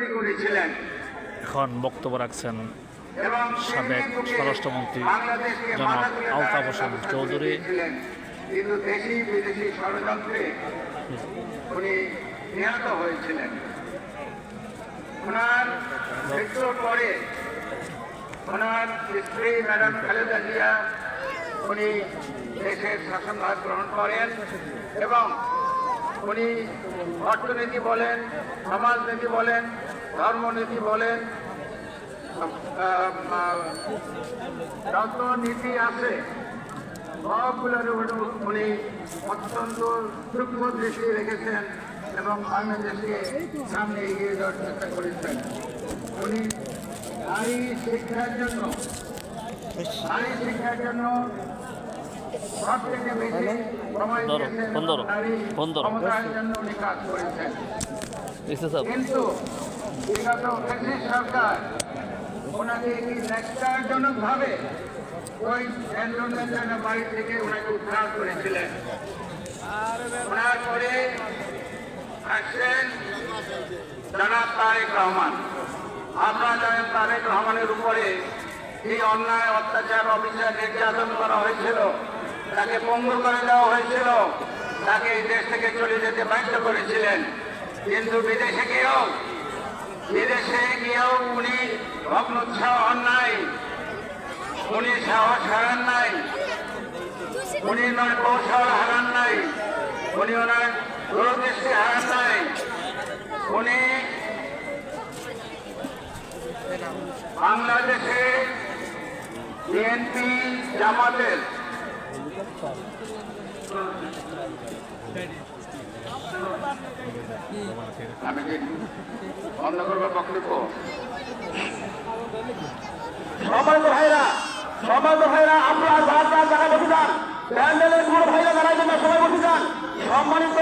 করেছিলেন। এখন বক্তব্য রাখছেন এবং সাবেক স্বরাষ্ট্রমন্ত্রী জনাব আলতাফ হোসেন চৌধুরী। কিন্তু দেশি বিদেশি ষড়যন্ত্রে উনি নিহত হয়েছিলেন। ওনার মৃত্যুর পরে ওনার স্ত্রী ম্যাডাম খালেদা জিয়া উনি দেশের শাসনভার গ্রহণ করেন এবং উনি অর্থনীতি বলেন সমাজনীতি বলেন ধর্মনীতি বলেন যত নীতি আছে। সবগুলোর উনি অত্যন্ত সূক্ষ্ম দৃষ্টি রেখেছেন এবং বাংলাদেশকে সামনে এগিয়ে যাওয়ার চেষ্টা করেছেন। উনি নারী শিক্ষার জন্য নারী শিক্ষার জন্য সব থেকে বেশি সময় দিয়েছেন নারী। ক্ষমতায়নের জন্য উনি কাজ করেছেন। কিন্তু বিগত ব্রিটিশ সরকার ওনাকে কি ন্যাক্কারজনক ভাবে ওই বাড়ি থেকে ওনাকে উদ্ধার করেছিলেন ওনার পরে আসছেন জনাব তারেক রহমান আপনারা জানেন তারেক রহমানের উপরে এই অন্যায় অত্যাচার অবিচার নির্যাতন করা হয়েছিল তাকে পঙ্গু করে দেওয়া হয়েছিল তাকে এই দেশ থেকে চলে যেতে বাধ্য করেছিলেন কিন্তু বিদেশে গিয়েও বিদেশে গিয়েও উনি ভগ্নোৎসাহ হন নাই, উনি সাহস হারান নাই, উনি ওনার কৌশল হারান নাই, উনি ওনার দূরদৃষ্টি হারান নাই, উনি বাংলাদেশে বিএনপি জামাতের আমি সবাই ভাইরা সবাই সম্মানিত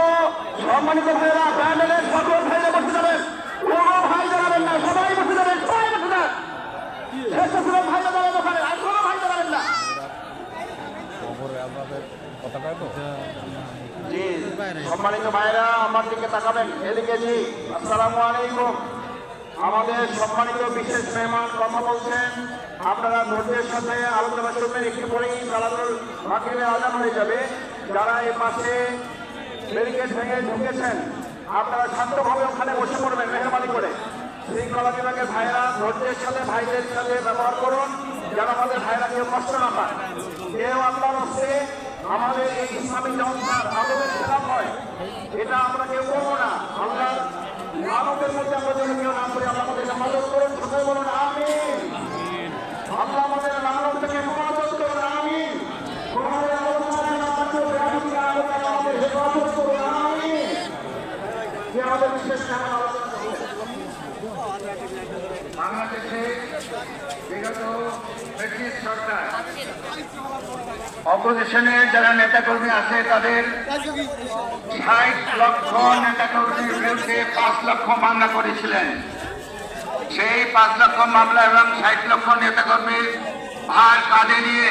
সম্মানিত ভাইরা প্যান্ডেলের সকল ভাইরা বসে যাবেন কোনো ভাই দাঁড়াবেন না সবাই বসে যাবেন সবাই বসে যান স্বেচ্ছাসেবক ভাইরা দাঁড়াবেন ওখানে আর কোনো ভাই দাঁড়াবেন না জি সম্মানিত ভাইরা আমার দিকে তাকাবেন এদিকে জি আসসালামু আলাইকুম। আমাদের সম্মানিত বিশেষ মেহমান কথা বলছেন আপনারা ধৈর্যের সাথে আলোচনা শুনবেন একটু পরেই কালাদুল মাকিমের আজান হয়ে যাবে। যারা এই পাশে ব্যারিকেড ভেঙে ঢুকেছেন আপনারা শান্তভাবে ওখানে বসে পড়বেন মেহরবানি করে। শৃঙ্খলা বিভাগের ভাইরা ধৈর্যের সাথে ভাইদের সাথে ব্যবহার করুন। যেন আমাদের ভাইরা কেউ কষ্ট না পায়। কেউ আল্লাহ হচ্ছে আমাদের এই ইসলামী জনতার আমাদের খেলাফ হয়, এটা আমরা কেউ করব না। আমরা মানবের মধ্যে আমরা যেন কেউ না করি আল্লাহ আমাদের মদত করুন সবাই বলুন আমি আল্লাহ আমাদের মানব থেকে হেফাজত করুন আমি কোরআনের আলোচনায় না থাকলেও বেহাদিকে আলোচনায় আমাদের হেফাজত করুন আমি যে আমাদের বিশেষ মেহমান আলোচনা করবেন। বাংলাদেশে বিগত ব্রিটিশ সরকার অপোজিশনের যারা নেতাকর্মী আছে, তাদের ষাট লক্ষ নেতাকর্মীর বিরুদ্ধে পাঁচ লক্ষ মামলা করেছিলেন। সেই পাঁচ লক্ষ মামলা এবং ষাট লক্ষ নেতাকর্মীর ভার কাঁধে নিয়ে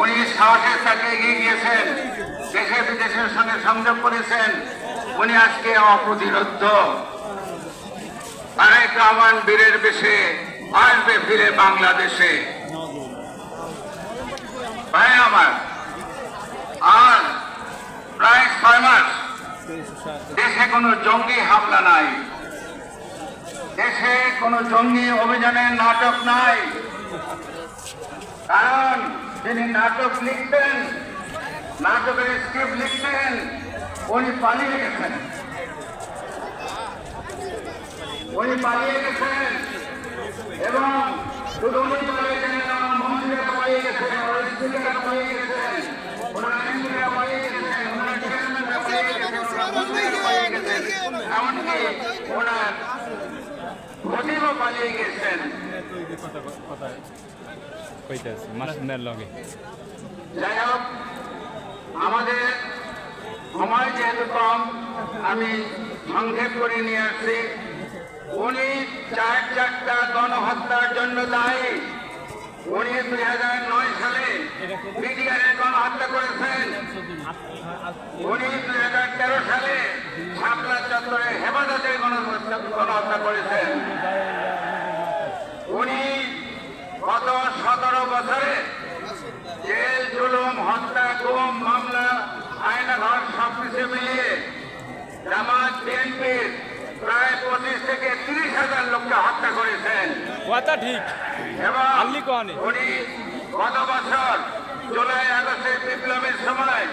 উনি সাহসের সাথে এগিয়ে গিয়েছেন, দেশে বিদেশের সঙ্গে সংযোগ করেছেন। উনি আজকে অপ্রতিরোধ তারেক রহমান বীরের বেশে আসবে ফিরে বাংলাদেশে। ভাই আমার। আর প্রায় ছয় মাস দেশে কোনো জঙ্গি হামলা নাই। দেশে কোনো জঙ্গি অভিযানের নাটক নাই। কারণ যিনি নাটক লিখতেন, নাটকের স্ক্রিপ্ট লিখতেন, উনি পালিয়ে গেছেন। উনি পালিয়ে গেছেন এবং শুধু উনি পালিয়ে গেছেন না, মন্ত্রীরা পালিয়ে গেছেন ওনার স্পিকাররা পালিয়ে গেছেন ওনার এমপিরা পালিয়ে গেছেন ওনার চেয়ারম্যানরা পালিয়ে গেছেন ওনার মন্ত্রীরা পালিয়ে গেছেন এমনকি ওনার খতিবও পালিয়ে গেছেন। কইতাছি মাসিনার লগে। যাই হোক আমাদের সময় যেহেতু কম আমি সংক্ষেপ করে নিয়ে আসছি। উনি চার চারটা গণহত্যার জন্য দায়ী। উনি দুই হাজার নয় সালে মিডিয়ারে গণহত্যা করেছেন। উনি দুই হাজার তেরো সালে শাপলা চত্বরে কথা ঠিক। এবং উনি গত বছর জুলাই আগস্টের বিপ্লবের সময়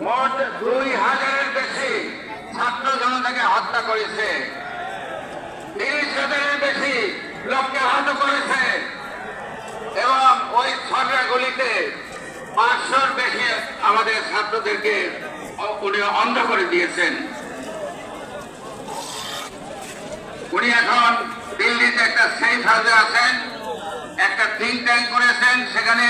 মোট দুই হাজারের বেশি ছাত্র জনতাকে হত্যা করেছে। তিরিশ হাজারের বেশি লোককে আহত করেছে। এবং ওই ছড়া গুলিতে পাঁচশোর বেশি আমাদের ছাত্রদেরকে উনি অন্ধ করে দিয়েছেন। উনি এখন দিল্লিতে একটা সেফ হাউসে আছেন, একটা থিঙ্ক ট্যাঙ্ক করেছেন, সেখানে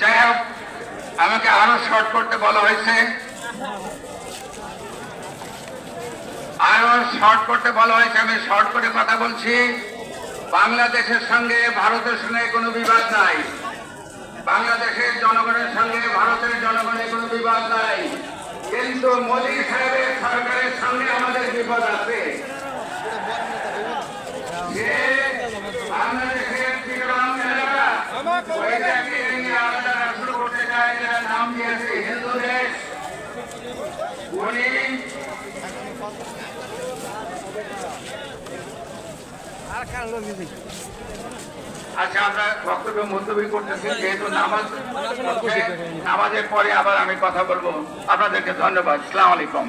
যাই হোক, আমাকে আরও শর্ট করতে বলা হয়েছে। আরও শর্ট করতে বলা হয়েছে, আমি শর্ট করে কথা বলছি। বাংলাদেশের সঙ্গে ভারতের সঙ্গে কোনো বিবাদ নাই। বাংলাদেশের জনগণের সঙ্গে ভারতের জনগণের কোনো বিবাদ নাই। কিন্তু মোদী সাহেবের সরকারের সঙ্গে আমাদের বিপদ আছে। বাংলাদেশের রাষ্ট্র করতে নাম দেশ। উনি আচ্ছা আমরা বক্তব্য মুলতবি করতেছি, যেহেতু নামাজ নামাজের পরে আবার আমি কথা বলব। আপনাদেরকে ধন্যবাদ। সালাম আলাইকুম।